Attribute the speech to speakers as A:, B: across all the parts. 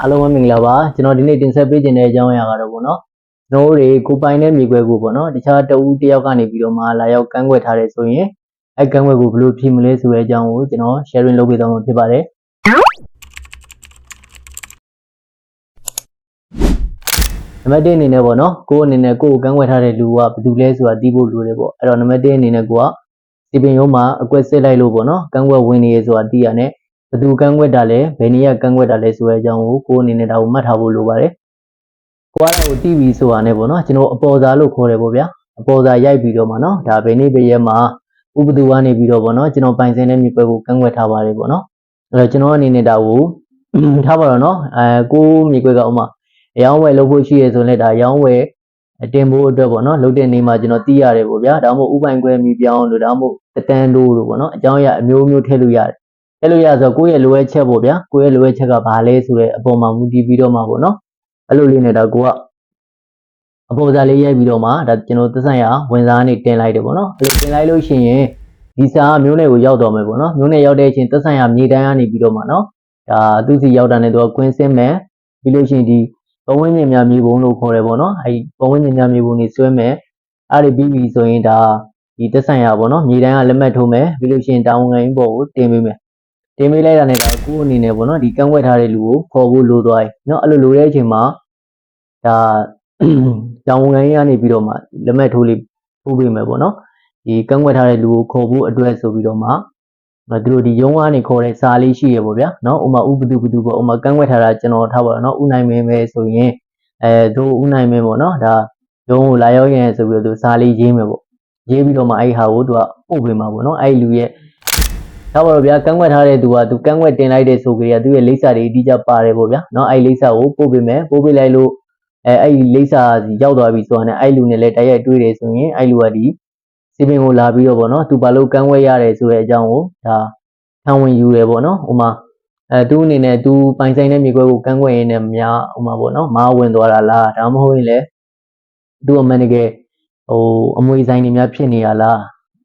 A: အားလုံးပဲမင်္ဂလာပါကျွန်တော်ဒီနေ့တင်ဆက်ပေးခြင်းတဲ့အကြောင်းအရာကတော့ပေါ့နော်ကျွန်တော်တို့တွေကိုပိုင်တဲ့မြေခွဲကိုပေါ့နော်တခြားတဦးတစ်ယောက်ကနေပြီးတော့မှလာရောက်ကန့်ကွက်ထားတယ်ဆိုရင်အဲကန့်ကွက်ကိုဘယ်လိုဖြေမလဲဆိုတဲ့အကြောင်းကိုကျွန်တော် sharing လုပ်ပေးသွားမှာဖြစ်ပါတယ်နံပါတ်1အနေနဲ့ပေါ့နော်ကိုယ်အနေနဲ့ကိုယ်ကိုကန့်ကွက်ထားတဲ့လူကဘယ်သူလဲဆိုတာသိဖို့လိုတယ်ပေါ့အဲ့တော့နံပါတ်1အနေနဲ့ကိုကစီပင်ရုံးမှာအကွက်စစ်လိုက်လို့ပေါ့နော်ကန့်ကွက်ဝင်နေရဆိုတာသိရတယ် ဘယ်သူကန့်ကွက်တာလဲဘယ်နည်းကကန့်ကွက်တာလဲဆိုတဲ့အကြောင်းကိုကိုယ်အနေနဲ့ဒါကိုမှတ်ထားဖို့လိုပါတယ်။ကိုယ်ကတော့တီဗီဆိုတာနဲ့ပေါ့နော်ကျွန်တော်အပေါ်စာလို့ခေါ်တယ်ပေါ့ဗျာ။အပေါ်စာရိုက်ပြီးတော့မှနော်ဒါဘယ်နေ့ဘယ်ရက်မှာဥပဒေကနေပြီးတော့ပေါ့နော်ကျွန်တော်ပိုင်ဆိုင်တဲ့မြေပွဲကိုကန့်ကွက်ထားပါတယ်ပေါ့နော်။အဲ့တော့ကျွန်တော်အနေနဲ့ဒါကိုထားပါတော့နော်အဲကိုမြေပွဲကဥမာအယောင်းဝယ်လုပ်ဖို့ရှိရဆိုရင်လည်းဒါအယောင်းဝယ်တင်ဖို့အတွက်ပေါ့နော်လုပ်တဲ့နေမှာကျွန်တော်သိရတယ်ပေါ့ဗျာဒါမှမဟုတ်ဥပိုင်ခွဲမိပြောင်းလို့ဒါမှမဟုတ်တတန်းလို့လို့ပေါ့နော်အကြောင်းအရာအမျိုးမျိုးထည့်လို့ရတယ် အဲ့လိုရဆိုကိုယ့်ရဲ့လိုအပ်ချက်ပေါ့ဗျာကိုယ့်ရဲ့လိုအပ်ချက်ကဘာလဲဆိုတဲ့အပေါ်မှာမူတည်ပြီးတော့မှာပေါ့နော်အဲ့လိုလေးနဲ့တော့ကိုကအပေါ်စားလေးရိုက်ပြီးတော့မှဒါကျွန်တော်သက်ဆိုင်ရာဝင်စားနေတင်လိုက်တယ်ပေါ့နော်အဲ့လိုတင်လိုက်လို့ရှိရင်ဒီစာကမျိုးနယ်ကိုရောက်တော့မယ်ပေါ့နော်မျိုးနယ်ရောက်တဲ့အချိန်သက်ဆိုင်ရာမြေတန်းကနေပြီးတော့မှနော်ဒါသူစီရောက်တာနဲ့တော့ကွင်းစင်းမယ်ပြီးလို့ရှိရင်ဒီပဝင်းမြင်များမြေပုံလို့ခေါ်တယ်ပေါ့နော်အဲ့ဒီပဝင်းမြင်များမြေပုံနေဆွဲမယ်အဲ့ဒီပြီးပြီဆိုရင်ဒါဒီသက်ဆိုင်ရာပေါ့နော်မြေတန်းကလက်မှတ်ထိုးမယ်ပြီးလို့ရှိရင်တာဝန်ခံရင်ပေါ်ကိုတင်ပေးမယ် တင်ပေးလိုက်တာနဲ့ဒါကိုအနေနဲ့ပေါ့နော်ဒီကန့်ွက်ထားတဲ့လူကိုခေါ်ဖို့လိုသွားပြီเนาะအဲ့လိုလိုတဲ့အချိန်မှာဒါတောင်ဝန်ခံကြီးကနေပြီးတော့မှလက်မှတ်ထိုးလေးထိုးပေးမယ်ပေါ့နော်ဒီကန့်ွက်ထားတဲ့လူကိုခေါ်ဖို့အတွက်ဆိုပြီးတော့မှသူတို့ဒီရုံးကနေခေါ်တဲ့စာလေးရှိရပေါ့ဗျာเนาะဥမာဥပဒုပဒုပေါ့ဥမာကန့်ွက်ထားတာကျွန်တော်ထားပါတော့เนาะဥနိုင်မင်းပဲဆိုရင်အဲသူဥနိုင်မင်းပေါ့เนาะဒါရုံးကိုလာရောက်ရင်ဆိုပြီးတော့သူစာလေးရေးမယ်ပေါ့ရေးပြီးတော့မှအဲ့ဒီဟာကိုသူကပို့ပေးမှာပေါ့เนาะအဲ့ဒီလူရဲ့ နောက်ပါတော့ဗျာကန့်ွက်ထားတဲ့သူကသူကန့်ွက်တင်လိုက်တဲ့ဆိုကြရသူ့ရဲ့လိပ်စာတွေအတိအကျပါတယ်ပေါ့ဗျာနော်အဲ့လိပ်စာကိုပို့ပေးမယ်ပို့ပေးလိုက်လို့အဲအဲ့လိပ်စာရောက်သွားပြီဆိုတာနဲ့အဲ့လူနဲ့လည်းတိုက်ရိုက်တွေ့တယ်ဆိုရင်အဲ့လူကဒီစီပင်ကိုလာပြီးတော့ဗောနော်သူဘာလို့ကန့်ွက်ရတယ်ဆိုတဲ့အကြောင်းကိုဒါခံဝင်ယူတယ်ဗောနော်ဥမာအဲသူအနေနဲ့သူပိုင်ဆိုင်တဲ့မြေခွဲကိုကန့်ွက်ရင်းနဲ့များဥမာဗောနော်မားဝင်သွားတာလားဒါမှမဟုတ်ရင်လည်းသူအမှန်တကယ်ဟိုအမွေဆိုင်တွေများဖြစ်နေရလား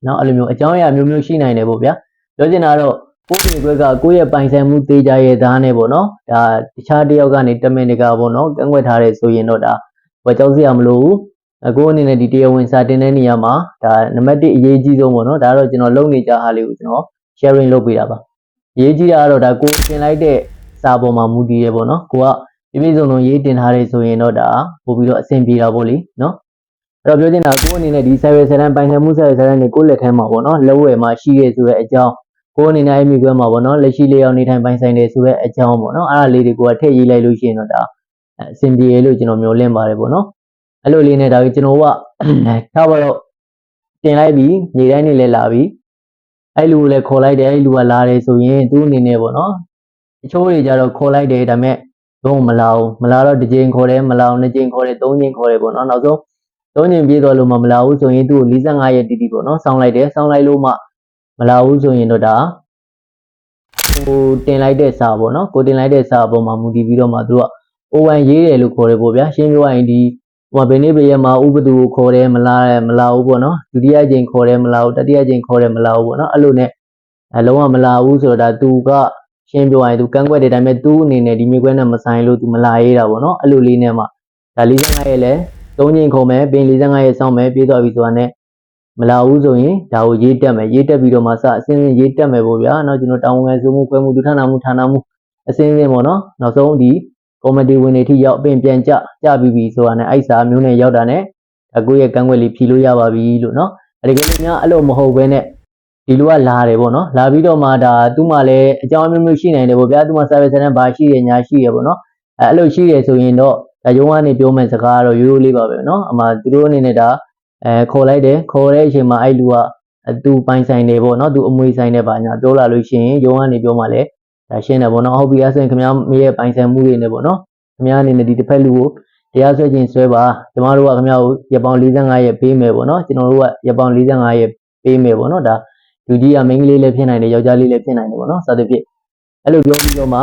A: နော်အဲ့လိုမျိုးအကြောင်းအရာမျိုးမျိုးရှိနိုင်တယ်ဗောဗျာ ပြောချင်တာကတော့ကိုယ့်ရဲ့ဘက်ကကိုယ့်ရဲ့ပိုင်ဆိုင်မှုသေးကြရဲ့သားနဲ့ပေါ့နော်ဒါတခြားတစ်ယောက်ကနေတမင်တကာပေါ့နော်ကန့်ကွက်ထားတယ်ဆိုရင်တော့ဒါဘာကြောက်စရာမလိုဘူးအကိုအနေနဲ့ဒီတရားဝင်စာတင်တဲ့နေရာမှာဒါနံပါတ်1အရေးကြီးဆုံးပေါ့နော်ဒါတော့ကျွန်တော်လုပ်နေကြဟာလေးကိုကျွန်တော် sharing လုပ်ပေးတာပါအရေးကြီးတာကတော့ဒါကိုတင်လိုက်တဲ့စာပေါ်မှာမူတည်ရပေါ့နော်ကိုကပြည့်ပြည့်စုံစုံရေးတင်ထားတယ်ဆိုရင်တော့ဒါပို့ပြီးတော့အဆင်ပြေတာပေါ့လေနော်အဲ့တော့ပြောချင်တာကိုအနေနဲ့ဒီ server ဆန်ပိုင်ဆိုင်မှု server ဆန်တွေကိုလက်ထဲမှာပေါ့နော်လက်ဝယ်မှာရှိရဲဆိုတဲ့အကြောင်း ကိုယ်အနေနဲ့အဲ့မိကွဲမှာပေါ့နော်လက်ရှိလေးအောင်နေထိုင်ပိုင်ဆိုင်တယ်ဆိုတော့အကြောင်းပေါ့နော်အဲ့ဒါလေးတွေကိုထည့်ရေးလိုက်လို့ရှိရင်တော့ဒါအဆင်ပြေလို့ကျွန်တော်မျှော်လင့်ပါတယ်ပေါ့နော်အဲ့လိုလေးနဲ့ဒါကျွန်တော်ကထားပါတော့တင်လိုက်ပြီးညီတိုင်းနေလဲလာပြီးအဲ့လူကိုလည်းခေါ်လိုက်တယ်အဲ့လူကလာတယ်ဆိုရင်သူ့အနေနဲ့ပေါ့နော်တချို့တွေကြတော့ခေါ်လိုက်တယ်ဒါပေမဲ့တော့မလာဘူးမလာတော့တစ်ချိန်ခေါ်တယ်မလာအောင်နှစ်ချိန်ခေါ်တယ်သုံးချိန်ခေါ်တယ်ပေါ့နော်နောက်ဆုံးသုံးချိန်ပြေးသွားလို့မမလာဘူးဆိုရင်သူ့ကို45ရက်တီးတီးပေါ့နော်စောင်းလိုက်တယ်စောင်းလိုက်လို့မှ မလာဘူးဆိုရင်တော့ဒါကိုတင်လိုက်တဲ့စာပေါ့နော်ကိုတင်လိုက်တဲ့စာအပေါ်မှာမူတည်ပြီးတော့မှသူက O1 ရေးတယ်လို့ခေါ်တယ်ပေါ့ဗျာရှင်းပြောရရင်ဒီဟိုဘယ်နေ့ဘယ်ရက်မှာဥပဒူကိုခေါ်တယ်မလာမလာဘူးပေါ့နော်ဒုတိယကြိမ်ခေါ်တယ်မလာဘူးတတိယကြိမ်ခေါ်တယ်မလာဘူးပေါ့နော်အဲ့လိုနဲ့အလုံးဝမလာဘူးဆိုတော့ဒါသူကရှင်းပြောရရင်သူကန့်ကွက်တဲ့တိုင်းပဲသူ့အနေနဲ့ဒီမြေခွဲနဲ့မဆိုင်လို့သူမလာရေးတာပေါ့နော်အဲ့လိုလေးနဲ့မှဒါ45ရက်လဲ၃ချိန်ခုံမယ်ပြင်45ရက်စောင့်မယ်ပြေးသွားပြီဆိုတာနဲ့ မလာဘူးဆိုရင်ဒါကိုရေးတက်မယ်ရေးတက်ပြီးတော့မှစအစင်းစင်းရေးတက်မယ်ပေါ့ဗျာနောက်ကျွန်တော်တောင်းဝန်ခံစုမှုကွဲမှုဒုထနာမှုဌာနမှုအစင်းစင်းပေါ့နော်နောက်ဆုံးဒီကော်မတီဝင်တွေထိရောက်အပင်ပြန်ကြကြပြီးပြီဆိုတာနဲ့အိုက်စာမျိုးနဲ့ရောက်တာနဲ့ဒါကိုရဲ့ကံွက်လေးဖြီလို့ရပါပြီလို့နော်အဲဒီကိစ္စများအဲ့လိုမဟုတ်ဘဲနဲ့ဒီလိုကလာတယ်ပေါ့နော်လာပြီးတော့မှဒါသူ့မှာလည်းအကြောင်းအမျိုးမျိုးရှိနိုင်တယ်ပေါ့ဗျာသူ့မှာ service နဲ့ဘာရှိရညာရှိရပေါ့နော်အဲအဲ့လိုရှိရဆိုရင်တော့ဒါရုံးကနေပြောမယ့်စကားကတော့ရိုးရိုးလေးပါပဲနော်အမှသူတို့အနေနဲ့ဒါ အဲခေါ်လိုက်တယ်ခေါ်တဲ့အချိန်မှာအဲ့လူကသူပိုင်ဆိုင်တယ်ပေါ့နော်သူအမွေဆိုင်တယ်ပါညာပြောလာလို့ရှိရင်ရုံးကနေပြောမှလည်းဒါရှင်းတယ်ပေါ့နော်ဟုတ်ပြီအဲ့ဆိုရင်ခင်ဗျားမရဲ့ပိုင်ဆိုင်မှုတွေနဲ့ပေါ့နော်ခင်ဗျားအနေနဲ့ဒီတစ်ဖက်လူကိုတရားစွဲခြင်းဆွဲပါကျမတို့ကခင်ဗျားကိုရပောင်45ရက်ပေးမယ်ပေါ့နော်ကျွန်တော်တို့ကရပောင်45ရက်ပေးမယ်ပေါ့နော်ဒါလူကြီးကမိန်းကလေးလည်းဖြစ်နိုင်တယ်ယောက်ျားလေးလည်းဖြစ်နိုင်တယ်ပေါ့နော်စသဖြင့်အဲ့လိုပြောပြီးတော့မှ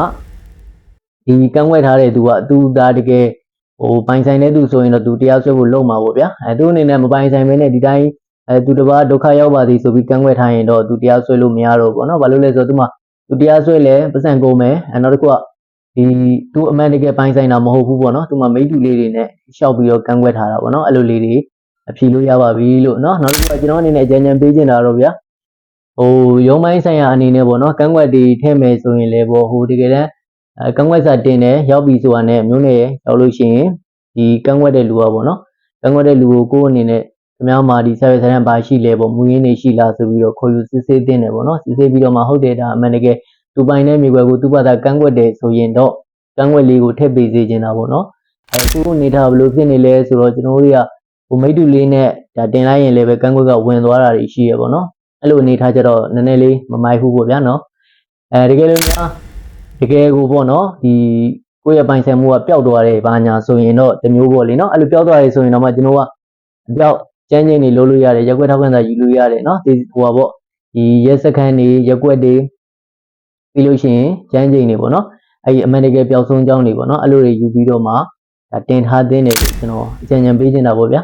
A: ဒီကန့်ွက်ထားတဲ့သူကသူဒါတကယ် ဟိုပိုင်ဆိုင်တဲ့သူဆိုရင်တော့သူတရားစွဲဖို့လုပ်မှာပေါ့ဗျာအဲသူအနေနဲ့မပိုင်ဆိုင်ဘဲနဲ့ဒီတိုင်းအဲသူတစ်ပါးဒုက္ခရောက်ပါသည်ဆိုပြီးကန့်ကွက်ထားရင်တော့သူတရားစွဲလို့မရတော့ဘူးပေါ့နော်ဘာလို့လဲဆိုတော့သူမှသူတရားစွဲလဲပတ်စံကုန်မယ်အဲနောက်တစ်ခုကဒီသူအမှန်တကယ်ပိုင်ဆိုင်တာမဟုတ်ဘူးပေါ့နော်သူမှမိတ္တူလေးတွေနဲ့ရှောက်ပြီးတော့ကန့်ကွက်ထားတာပေါ့နော်အဲ့လိုလေးတွေအဖြေလို့ရပါပြီလို့နော်နောက်တစ်ခုကကျွန်တော်အနေနဲ့အကြံဉာဏ်ပေးချင်တာတော့ဗျာဟိုရုံးပိုင်းဆိုင်ရာအနေနဲ့ပေါ့နော်ကန့်ကွက်တွေထည့်မယ်ဆိုရင်လည်းပေါ့ဟိုတကယ်တမ်း အဲကန့်ကွက်စာတင်တယ်ရောက်ပြီဆိုတာနဲ့မျိုးနဲ့ရောက်လို့ရှိရင်ဒီကန့်ကွက်တဲ့လူကပေါ့နော်ကန့်ကွက်တဲ့လူကိုကိုယ့်အနေနဲ့ခင်ဗျားမှာဒီ service ဆန်ဘာရှိလဲပေါ့မူရင်းနေရှိလားဆိုပြီးတော့ခေါ်ယူစစ်ဆေးတင်တယ်ပေါ့နော်စစ်ဆေးပြီးတော့မှဟုတ်တယ်ဒါအမှန်တကယ်သူပိုင်တဲ့မြေကွက်ကိုသူ့ဘာသာကန့်ကွက်တယ်ဆိုရင်တော့ကန့်ကွက်လေးကိုထည့်ပေးစေချင်တာပေါ့နော်အဲသူ့အနေထားဘယ်လိုဖြစ်နေလဲဆိုတော့ကျွန်တော်တို့တွေကဟိုမိတ္တူလေးနဲ့ဒါတင်လိုက်ရင်လည်းပဲကန့်ကွက်ကဝင်သွားတာတွေရှိရပေါ့နော်အဲ့လိုအနေထားကြတော့နည်းနည်းလေးမမိုက်ဘူးပေါ့ဗျာနော်အဲတကယ်လို့များ တကယ်ကိုပေါ့နော်ဒီကိုယ့်ရဲ့ပိုင်ဆိုင်မှုကပျောက်သွားတယ်ဘာညာဆိုရင်တော့တစ်မျိုးပေါ့လေနော်အဲ့လိုပျောက်သွားတယ်ဆိုရင်တော့မှကျွန်တော်ကအပြောက်ကျန်းကျန်းနေလို့လို့ရတယ်ရက်ွက်ထောက်ခံစာယူလို့ရတယ်နော်ဒီဟိုပါပေါ့ဒီရက်စခန်းတွေရက်ွက်တွေပြီးလို့ရှိရင်ကျန်းကျင်နေပေါ့နော်အဲ့ဒီအမှန်တကယ်ပျောက်ဆုံးကြောင်းတွေပေါ့နော်အဲ့လိုတွေယူပြီးတော့မှဒါတင်ထားသင်းတယ်လို့ကျွန်တော်အကြံဉာဏ်ပေးချင်တာပေါ့ဗျာ